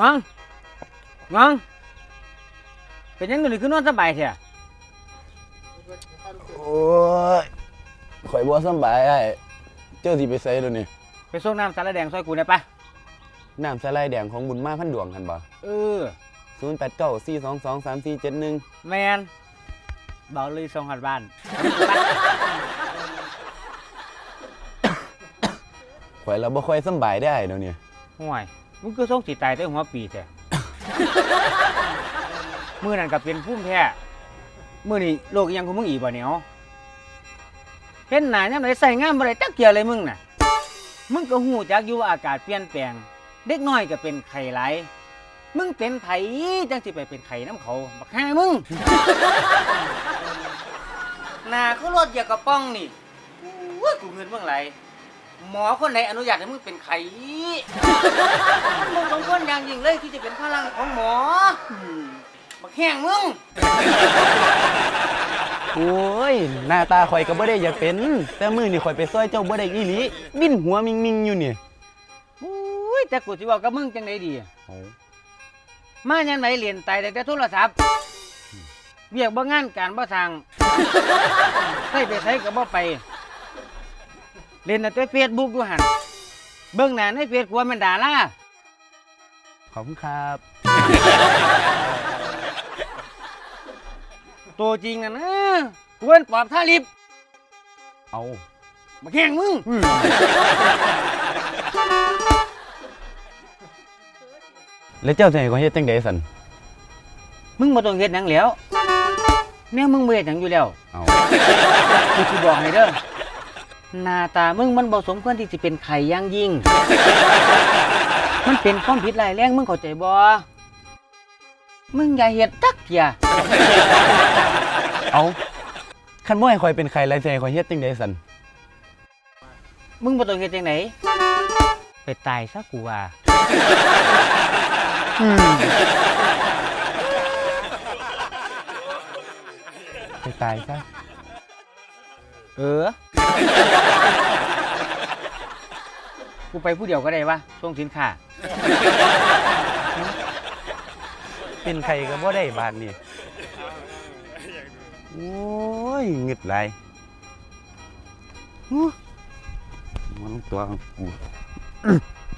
งังงังเป็นยังไงนี่คือนอนสบายเถอะโอ้ยข่อยบ่สำบายไอ้เจ้าสิไปไสเดี๋ยวนี้ไปส่งน้ำสารแดงซอยกูได้ปะน้ำสะลายแดงของบุญมาพันดวงคันบ่เออ0894223471แมนเบาเลยส่งหัดบ้าน ข่อยแล้วบ่ค่อยสำบายได้เดี๋ยวนี้ห่วยมึงคือส่งสีตายได้หัวปีแท้ มือนั่นก็เป็นพุ่มแท้มือนี่โรคอิหยังของมึงอีกบ่เนียเห็นหน้ายังไงใส่งามบ่ได้จักเกียอะไรมึงน่ะ มึงก็หูจักอยู่ว่าอากาศเปลี่ยนแปลง เด็กน้อยก็เป็นไข้หลายมึงเป็นไผจังสิไปเป็นไข้น้ำเขาบักห่ามึง หน้าเขารถอย่ากระป้องนี่อู้ยกูเงินเมื่อไหร หมอคนไหนอนุญาตให้มึงเป็นไข้มันบ่สมควรอย่างยิ่งเลยที่จะเป็นพลังของหมออืมบักแห้งมึง โอ้ย หน้าตาข่อยก็บ่ได้อยากเป็น แต่มื้อนี่ข่อยไปซอยเจ้าบ่ได้อีหลีบินหัวมิงๆอยู่นี่อุ้ยแต่กูสิบอกกับมึงจังไดดีโอ้มายันไหนเรียนตายได้แต่โทรศัพท์เวียกบ่งานการบ่ทางใส่ไปใส่ก็บ่ไป เล่นแต่เฟซบุ๊กอยู่หั่นเบิ่งหน้าในเฟซกลัวแมันด่าล่าขอบคุณครับ ตัวจริงน่ะนะกูเป็นปอบท่าลิบเอามาแข่งมึง แล้วเจ้าจะให้ข่อยเฮ็ดจังได๋สั่นมึงบ่ต้องเฮ็ดหยังแล้วแนวมึงบ่เฮ็ดหยังอยู่แล้วเอากูสิบอกให้เด้อ หน้าตามึงมันบ่สมควรที่สิเป็นไข่อย่างยิ่ง มันเป็นความผิดร้ายแรงมึงเข้าใจบ่มึงอย่าเฮ็ดจักเที่ยเอาคันบ่ให้ข่อยเป็นไข้แล้วจะให้ข่อยเฮ็ดจังได๋สั่นมึงบ่ต้องเฮ็ดจังไดไปตายซะกูว่าไปตายซะ เออ กูไปผู้เดียวก็ได้วะส่งสินค้าเป็นไข้ก็บ่ได้บาดนี้โอ้ยงึดหลายอู้มันตัวกูหลอดละกู